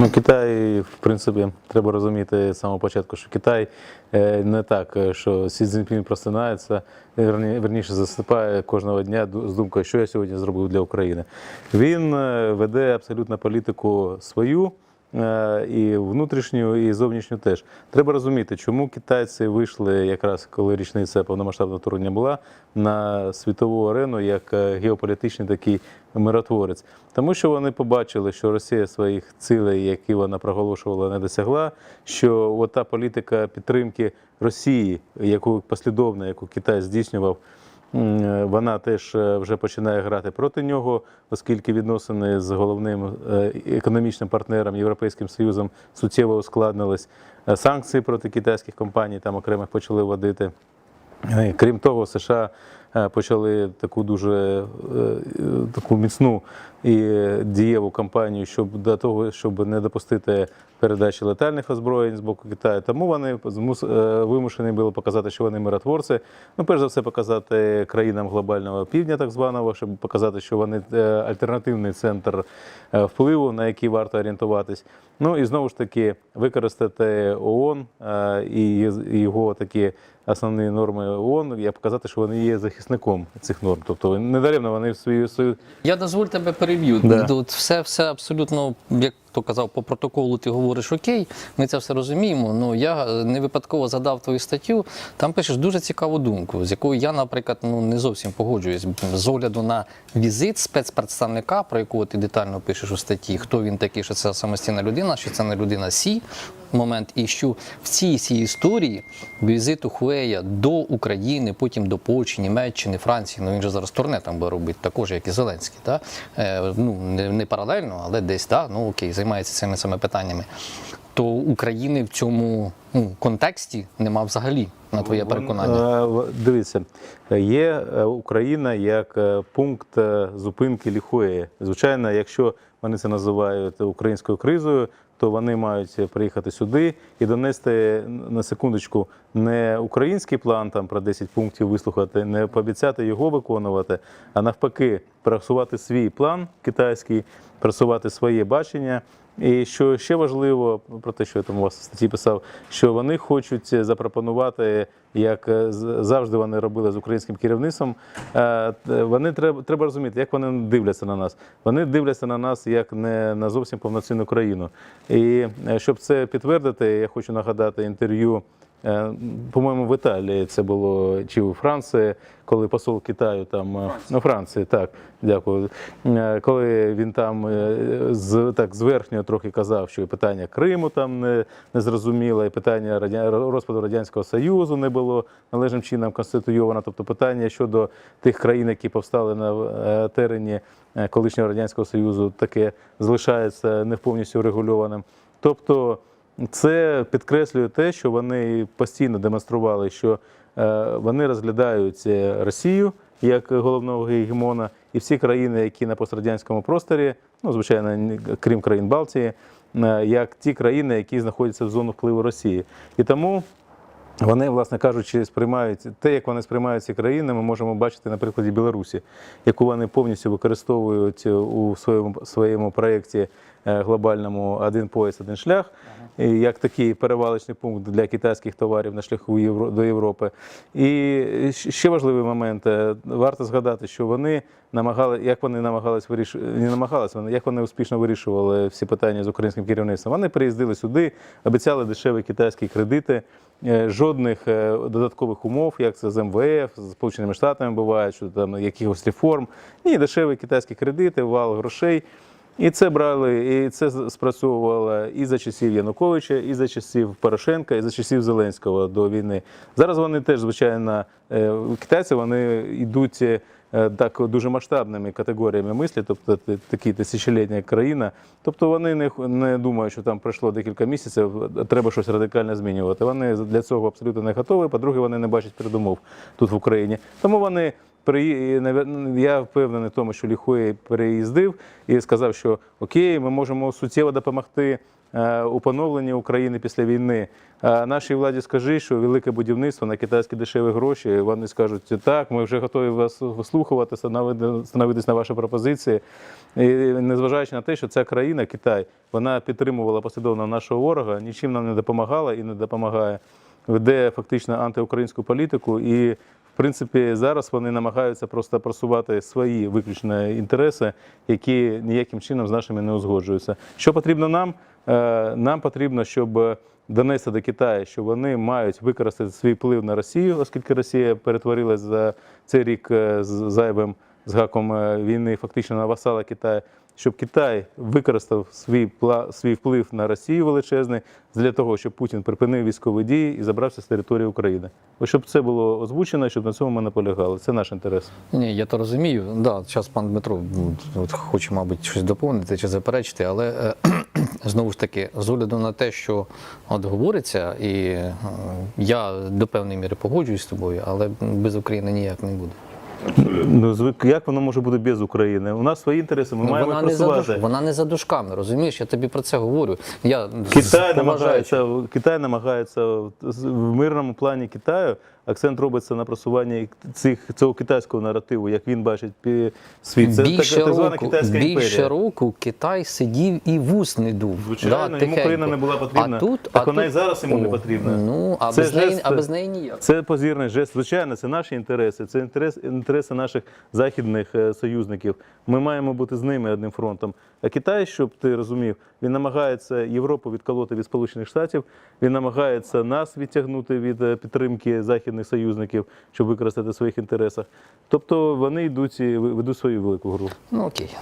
Ну, Китай, в принципі, треба розуміти з самого початку, що Китай е, не так, е, що Сі Цзіньпін просинається, верніше засипає кожного дня з думкою, що я сьогодні зробив для України. Він е, веде абсолютно політику свою. Е, І внутрішню, і зовнішню теж треба розуміти, чому китайці вийшли якраз коли річниця повномасштабного вторгнення була на світову арену як е, геополітичний такий миротворець, тому що вони побачили, що Росія своїх цілей, які вона проголошувала, не досягла. Що от та політика підтримки Росії, яку послідовно, яку Китай здійснював. Е, Вона теж е, вже починає грати проти нього, оскільки відносини з головним е, економічним партнером Європейським Союзом суттєво ускладнились. Санкції проти китайських компаній там окремих почали вводити. Крім того, США почали таку дуже е, е, таку міцну і дієву кампанію, щоб до того, щоб не допустити передачі летальних озброєнь з боку Китаю. Тому вони е, вимушені були показати, що вони миротворці. Ну, перш за все, показати країнам глобального півдня, так званого, щоб показати, що вони е, альтернативний центр е, впливу, на який варто орієнтуватись. Ну і знову ж таки використати ООН е, і його такі основні норми ООН, я показати, що вони є захисником цих норм. Тобто недаремно вони в свою Я дозволь тебе переб'ю. Да. Тут все, все абсолютно, як то казав, по протоколу ти говориш окей, ми це все розуміємо. Ну я е, не випадково задав твою статтю. Там пишеш дуже цікаву думку, з якою я, наприклад, ну не зовсім погоджуюсь. З огляду на візит спецпредставника, про якого ти детально пишеш у статті, хто він такий, що це самостійна людина, що це не людина Сі. Момент, і що в цій всій історії візиту Хуея до України, потім до Польщі, Німеччини, Франції, ну він же зараз турне там буде робити, також як і Зеленський. Та? Е, ну, не, не паралельно, але десь да, ну окей, займається цими саме питаннями. То України в цьому ну, контексті нема взагалі, на твоє переконання. Е, Дивіться, є е, Україна як е, пункт зупинки ліхої. Звичайно, якщо вони це називають українською кризою, то вони мають приїхати сюди і донести на секундочку не український план там про 10 пунктів вислухати, не пообіцяти його виконувати, а навпаки, просувати свій план китайський, просувати своє бачення. І що ще важливо про те, що я там у вас в статті писав, що вони хочуть запропонувати, як е, завжди вони робили з українським керівництвом. е, Вони треба треба розуміти, як вони дивляться на нас. Вони дивляться на нас як не на зовсім повноцінну країну. І е, щоб це підтвердити, я хочу нагадати інтерв'ю. Е, По-моєму, в Італії це було чи у Франції, коли посол Китаю там е, ну, Франції, так дякую. Е, Коли він там з так зверхньо трохи казав, що і питання Криму там не, не зрозуміло, і питання радя... розпаду радянського союзу не було належним чином конституйовано. Тобто питання щодо тих країн, які повстали на терені колишнього радянського союзу, таке залишається не повністю врегульованим. Тобто це підкреслює те, що вони постійно демонстрували, що е, вони розглядають Росію як головного гегемона, і всі країни, які на пострадянському просторі, ну звичайно, крім країн Балтії, е, як ті країни, які знаходяться в зону впливу Росії. І тому вони, власне кажучи, сприймають те, як вони сприймають ці країни, ми можемо бачити на прикладі Білорусі, яку вони повністю використовують у своєму своєму проєкті глобальному один пояс, один шлях, як такий перевалочний пункт для китайських товарів на шляху до Європи. І ще важливий момент: е, варто згадати, що вони намагали, як вони намагались вирішувати, не намагалися, як вони успішно вирішували всі питання з українським керівництвом. Вони приїздили сюди, обіцяли дешеві китайські кредити. Е, Жодних е, додаткових умов, як це з МВФ, з Сполученими Штатами буває, що там якихось реформ. Ні, дешеві китайські кредити, вал грошей. І це брали, і це спрацьовувало і за часів Януковича, і за часів Порошенка, і за часів Зеленського до війни. Зараз вони теж, звичайно, е, китайці вони йдуть е, так дуже масштабними категоріями мислі, тобто такі тисячолітня країна. Тобто вони не, не думають, що там пройшло декілька місяців, треба щось радикально змінювати. Вони для цього абсолютно не готові. По-друге, вони не бачать передумов тут в Україні. Тому вони я впевнений в тому, що Ліхой переїздив і сказав, що окей, ми можемо суттєво допомогти е, у поновленні України після війни. А нашій владі скажи, що велике будівництво на китайські дешеві гроші. Вони скажуть, так, ми вже готові вас вислухувати, становитись на ваші пропозиції. І незважаючи на те, що ця країна, Китай, вона підтримувала послідовно нашого ворога, нічим нам не допомагала і не допомагає. Веде фактично антиукраїнську політику, і принципі зараз вони намагаються просто просувати свої виключні інтереси, які ніяким чином з нашими не узгоджуються. Що потрібно нам? Е, Нам потрібно, щоб донести до Китаю, що вони мають використати свій вплив на Росію, оскільки Росія перетворилась за цей рік е, з зайвим з гаком е, війни фактично на васала Китаю, щоб Китай використав свій свій вплив на Росію величезний для того, щоб Путін припинив військові дії і забрався з території України. Ось щоб це було озвучено, щоб на цьому ми наполягали. Це наш інтерес. Ні, я то розумію. Да, зараз пан Дмитро от, хоче, мабуть, щось доповнити чи заперечити, але е, знову ж таки, з огляду на те, що от говориться, і е, я до певної міри погоджуюсь з тобою, але без України ніяк не буде. Ну звик- як воно може бути без України? У нас свої інтереси, ми Ну, маємо вона, не за душ, вона не за душками, розумієш? Я тобі про це говорю. Я Китай намагається, Китай намагається в в мирному плані Китаю. Акцент робиться на просуванні цих цього китайського наративу, як він бачить світ. Це більше, так, так звана року, китайська більше імперія. року Китай сидів і вус не дув. Звичайно, йому тихенько. Україна не була потрібна. А тут, Так а вона тут, і зараз йому не потрібна. Ну, а Це без, неї, жест- а без неї ніяк. Це позірний жест. Звичайно, це наші інтереси, це інтерес, інтереси наших західних е, союзників. Ми маємо бути з ними одним фронтом. А Китай, щоб ти розумів, він намагається Європу відколоти від Сполучених Штатів, він намагається нас відтягнути від е, підтримки західних союзників, щоб використати в своїх інтересах. Тобто вони йдуть і ведуть свою велику гру. Ну окей.